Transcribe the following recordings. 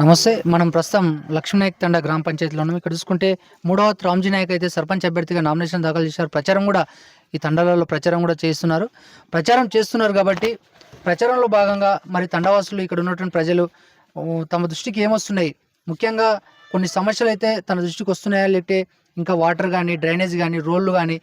నమస్తే మనం ప్రస్తుతం లక్ష్మీనాయక్ తండ గ్రామ పంచాయతీలో ఉన్నాం. ఇక్కడ చూసుకుంటే మూడవ రామ్జీ నాయక్ అయితే సర్పంచ్ అభ్యర్థిగా నామినేషన్ దాఖలు చేశారు. ప్రచారం కూడా ఈ తండాలలో ప్రచారం కూడా చేస్తున్నారు. ప్రచారం చేస్తున్నారు కాబట్టి ప్రచారంలో భాగంగా మరి తండవాసులు ఇక్కడ ఉన్నటువంటి ప్రజలు తమ దృష్టికి ఏమొస్తున్నాయి? ముఖ్యంగా కొన్ని సమస్యలు అయితే తన దృష్టికి వస్తున్నాయా? లేకపోతే ఇంకా వాటర్ కానీ డ్రైనేజ్ కానీ రోడ్లు కానీ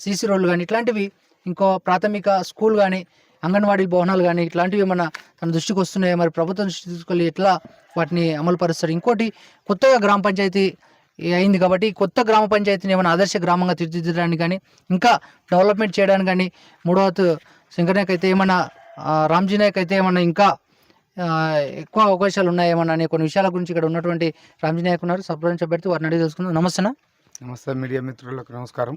సీసీ రోడ్లు కానీ ఇట్లాంటివి ఇంకో ప్రాథమిక స్కూల్ కానీ అంగన్వాడీ భవనాలు కానీ ఇట్లాంటివి ఏమైనా తన దృష్టికి వస్తున్నాయో? మరి ప్రభుత్వం దృష్టి తీసుకెళ్ళి ఎట్లా వాటిని అమలు పరుస్తారు? ఇంకోటి కొత్తగా గ్రామ పంచాయతీ అయింది కాబట్టి కొత్త గ్రామ పంచాయతీని ఏమైనా ఆదర్శ గ్రామంగా తీర్చిదిద్దడానికి కానీ ఇంకా డెవలప్మెంట్ చేయడానికి కానీ మూడవత్ శంకర్నాయక్ అయితే ఏమైనా రామ్జీ నాయక్ అయితే ఏమైనా ఇంకా ఎక్కువ అవకాశాలు ఉన్నాయేమన్నా అనే కొన్ని విషయాల గురించి ఇక్కడ ఉన్నటువంటి రామ్జీ నాయక్ ఉన్నారు. సభ్యులను అభ్యర్థి వారిని అడిగి తెలుసుకుందాం. నమస్తేనా నమస్తే మీడియా మిత్రులకు నమస్కారం.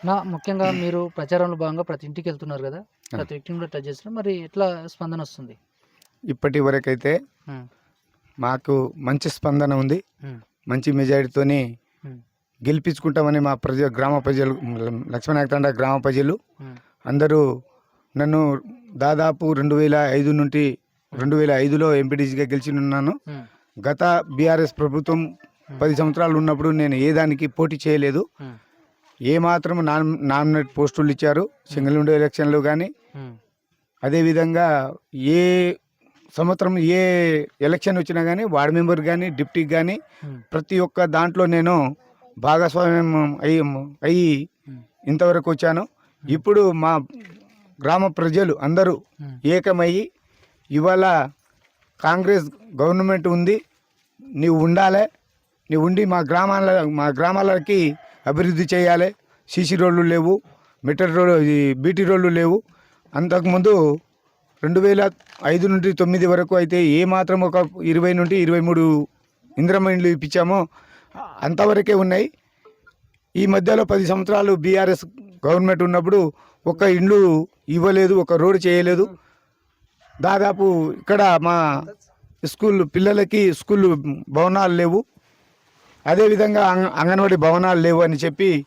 నా ముఖ్యంగా మీరు ప్రచారంలో భాగంగా ప్రతి ఇంటికి వెళ్తున్నారు కదా? ప్రతి వ్యక్తిని కూడా టచ్ చేస్తున్నారు. మరి ఎట్లా స్పందన వస్తుంది? ఇప్పటి వరకైతే మాకు మంచి స్పందన ఉంది. మంచి మెజారిటీతోని గెలిపించుకుంటామని మా ప్రజ గ్రామ ప్రజలు లక్ష్మణాయకతండ గ్రామ ప్రజలు అందరూ నన్ను దాదాపు రెండు వేల ఐదు నుండి రెండు వేల ఐదులో ఎంపీటీసీగా గెలిచినున్నాను. ఉమ్, గత బీఆర్ఎస్ ప్రభుత్వం పది సంవత్సరాలు ఉన్నప్పుడు నేను ఏ దానికి పోటీ చేయలేదు. ఉమ్, ఏ మాత్రం నామ్ నామినేట్ పోస్టులు ఇచ్చారు సింగిల్ విండో ఎలక్షన్లు కానీ అదేవిధంగా ఏ సంవత్సరం ఏ ఎలక్షన్ వచ్చినా కానీ వార్డు మెంబర్ కానీ డిప్టీకి కానీ ప్రతి ఒక్క దాంట్లో నేను భాగస్వామ్యం అయ్యి అయ్యి ఇంతవరకు వచ్చాను. ఇప్పుడు మా గ్రామ ప్రజలు అందరూ ఏకమయ్యి ఇవాళ కాంగ్రెస్ గవర్నమెంట్ ఉంది నీవు ఉండాలి నీవు ఉండి మా గ్రామాల మా గ్రామాలకి అభివృద్ధి చేయాలి. సీసీ రోడ్లు లేవు. మెటర్ రోడ్లు బీటీ రోడ్లు లేవు. అంతకుముందు రెండు వేల ఐదు నుండి తొమ్మిది వరకు అయితే ఏ మాత్రం ఒక ఇరవై నుండి ఇరవై మూడు ఇంద్రమైండ్లు ఇప్పించామో అంతవరకే ఉన్నాయి. ఈ మధ్యలో పది సంవత్సరాలు బీఆర్ఎస్ గవర్నమెంట్ ఉన్నప్పుడు ఒక ఇండ్లు ఇవ్వలేదు ఒక రోడ్డు చేయలేదు. దాదాపు ఇక్కడ మా స్కూల్ పిల్లలకి స్కూల్ భవనాలు లేవు. అదేవిధంగా అంగన్వాడీ భవనాలు లేవు అని చెప్పి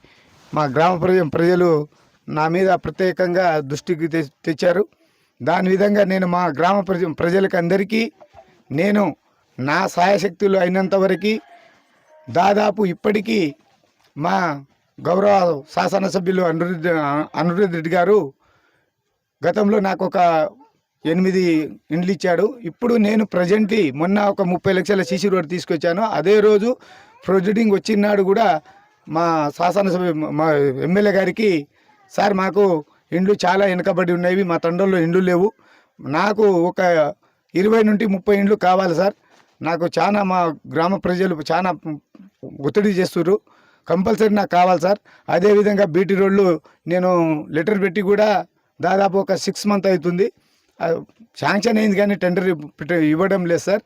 మా గ్రామ ప్రజ ప్రజలు నా మీద ప్రత్యేకంగా దృష్టికి తె- తెచ్చారు. దాని విధంగా నేను మా గ్రామ ప్రజ ప్రజలకు అందరికీ నేను నా సాయశక్తులు అయినంత వరకు దాదాపు ఇప్పటికీ మా గౌరవ శాసనసభ్యులు అనురుద్ధి అనిరుద్ధ్ రెడ్డి గారు గతంలో నాకు ఒక ఎనిమిది ఇండ్లు ఇచ్చాడు. ఇప్పుడు నేను ప్రజెంట్లీ మొన్న ఒక ముప్పై లక్షల సీసీ రోడ్ తీసుకొచ్చాను. అదే రోజు ప్రొసీడింగ్ వచ్చినాడు కూడా మా శాసనసభ మా ఎమ్మెల్యే గారికి సార్ మాకు ఇండ్లు చాలా వెనుకబడి ఉన్నాయి మా తండ్రుల్లో ఇండ్లు లేవు. నాకు ఒక ఇరవై నుండి ముప్పై ఇండ్లు కావాలి సార్. నాకు చాలా మా గ్రామ ప్రజలు చాలా ఒత్తిడి చేస్తున్నారు కంపల్సరీ నాకు కావాలి సార్. అదేవిధంగా బీటీ రోడ్లు నేను లెటర్ పెట్టి కూడా దాదాపు ఒక సిక్స్ మంత్ అవుతుంది. శాంక్షన్ అయింది కానీ టెండర్ ఇవ్వడం లేదు సార్.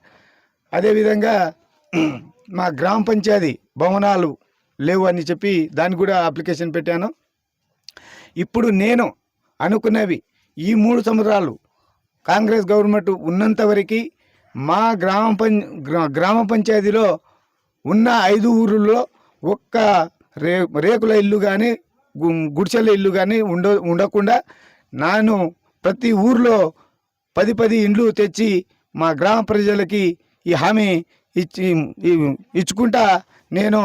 అదేవిధంగా మా గ్రామ పంచాయతీ భవనాలు లేవు అని చెప్పి దానికి కూడా అప్లికేషన్ పెట్టాను. ఇప్పుడు నేను అనుకున్నవి ఈ మూడు సంవత్సరాలు కాంగ్రెస్ గవర్నమెంట్ ఉన్నంత వరకు మా గ్రామ పం గ్రా- గ్రామ పంచాయతీలో ఉన్న ఐదు ఊరుల్లో ఒక్క రే రేకుల ఇల్లు కానీ గుడిసెల ఇల్లు కానీ ఉండ ఉండకుండా నేను ప్రతి ఊర్లో పది పది ఇండ్లు తెచ్చి మా గ్రామ ప్రజలకి ఈ హామీ ఇచ్చి ఇచ్చుకుంటా నేను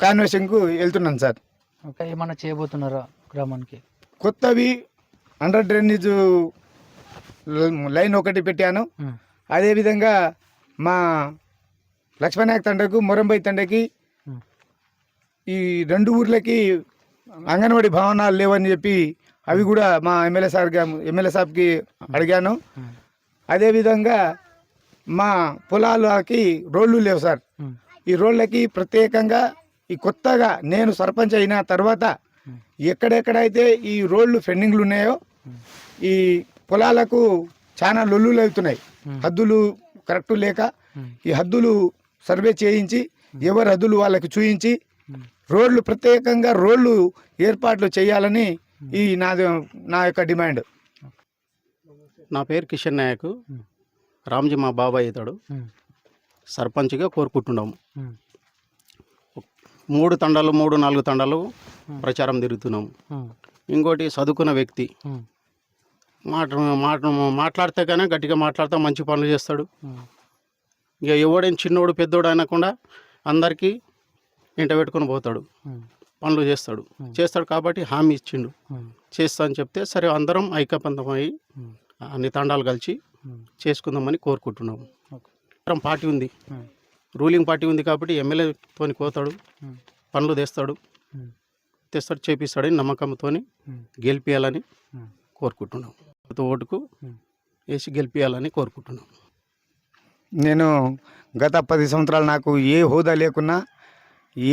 కాన్వెషన్కు వెళ్తున్నాను సార్. ఇంకా ఏమన్నా చేయబోతున్నారా గ్రామానికి? కొత్తవి అండర్ డ్రైనేజ్ లైన్ ఒకటి పెట్టాను. అదేవిధంగా మా లక్ష్మణాయక్ తండకు మొరంబై తండకి ఈ రెండు ఊర్లకి అంగన్వాడీ భవనాలు లేవని చెప్పి అవి కూడా మా ఎమ్మెల్యే సార్ ఎమ్మెల్యే సాబ్కి అడిగాను. అదేవిధంగా మా పొలాలకి రోడ్లు లేవు సార్. ఈ రోడ్లకి ప్రత్యేకంగా ఈ కొత్తగా నేను సర్పంచ్ అయిన తర్వాత ఎక్కడెక్కడైతే ఈ రోడ్లు ఫెండింగ్లు ఉన్నాయో ఈ పొలాలకు చాలా లొల్లులు అవుతున్నాయి. హద్దులు కరెక్ట్ లేక ఈ హద్దులు సర్వే చేయించి ఎవరి హద్దులు వాళ్ళకి చూయించి రోడ్లు ప్రత్యేకంగా రోడ్లు ఏర్పాట్లు చేయాలని ఈ నాది నా యొక్క డిమాండ్. నా పేరు కిషన్ నాయక్. రామ్జీ మా బాబాయ్ ఉమ్, సర్పంచ్గా కోరుకుంటున్నాము. మూడు తండాలు మూడు నాలుగు తండాలు ప్రచారం తిరుగుతున్నాము. ఇంకోటి చదువుకున్న వ్యక్తి. మాట మాట మాట్లాడితే కానీ గట్టిగా మాట్లాడితే మంచి పనులు చేస్తాడు. ఇక ఎవడైనా చిన్నోడు పెద్దోడు అనకుండా అందరికీ ఇంట పెట్టుకొని పోతాడు. పనులు చేస్తాడు. చేస్తాడు కాబట్టి హామీ ఇచ్చిండు. చేస్తా అని చెప్తే సరే అందరం ఐకపంతమై అన్ని తండాలు కలిసి చేసుకుందామని కోరుకుంటున్నాము. పార్టీ ఉంది. రూలింగ్ పార్టీ ఉంది కాబట్టి ఎమ్మెల్యేతోని పోతాడు పనులు తెస్తాడు తెస్తాడు చేపిస్తాడని నమ్మకంతోని గెలిపించాలని కోరుకుంటున్నాం ఓటుకు వేసి గెలిపించాలని కోరుకుంటున్నాం నేను గత పది సంవత్సరాలు నాకు ఏ హోదా లేకున్నా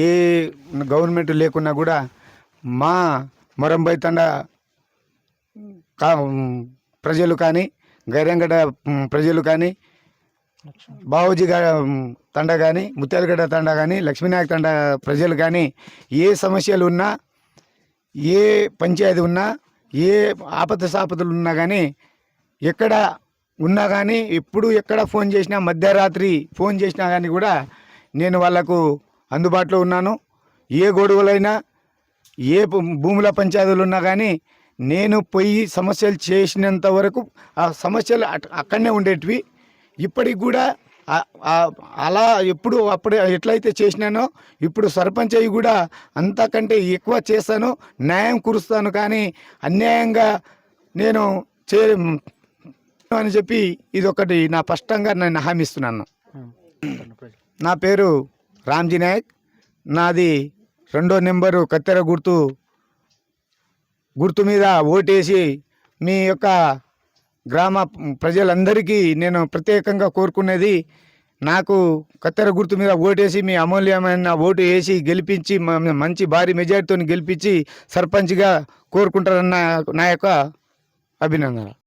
ఏ గవర్నమెంట్ లేకున్నా కూడా మా మొరంబై తండ కా ప్రజలు కానీ గైరంగడ ప్రజలు కానీ బావోజీ తండ కానీ ముత్యాలగడ్డ తండ కానీ లక్ష్మీనాయక్ తండ ప్రజలు కానీ ఏ సమస్యలు ఉన్నా ఏ పంచాయతీ ఉన్నా ఏ ఆపద సాపదలు ఉన్నా కానీ ఎక్కడ ఉన్నా కానీ ఎప్పుడు ఎక్కడ ఫోన్ చేసినా మధ్యరాత్రి ఫోన్ చేసినా కానీ కూడా నేను వాళ్ళకు అందుబాటులో ఉన్నాను. ఏ గొడవలైనా ఏ భూముల పంచాయతీలు ఉన్నా కానీ నేను పోయి సమస్యలు చేసినంత వరకు ఆ సమస్యలు అట్- అక్కడనే ఉండేటివి. ఇప్పటికి కూడా అలా ఎప్పుడు అప్పుడు ఎట్లయితే చేసినానో ఇప్పుడు సర్పంచ్ అయ్యి కూడా అంతకంటే ఎక్కువ చేస్తాను న్యాయం కురుస్తాను. కానీ అన్యాయంగా నేను చే అని చెప్పి ఇది ఒకటి నా స్పష్టంగా నేను హామీస్తున్నాను. నా పేరు రామ్జీ నాయక్. నాది రెండో నెంబరు కత్తెర గుర్తు గుర్తు మీద ఓటేసి మీ యొక్క గ్రామ ప్రజలందరికీ నేను ప్రత్యేకంగా కోరుకునేది నాకు కత్తెర గుర్తు మీద ఓటేసి మీ అమూల్యమైన ఓటు వేసి గెలిపించి మ- మంచి భారీ మెజార్టీతో గెలిపించి సర్పంచ్గా కోరుకుంటారన్న నా యొక్క అభినందన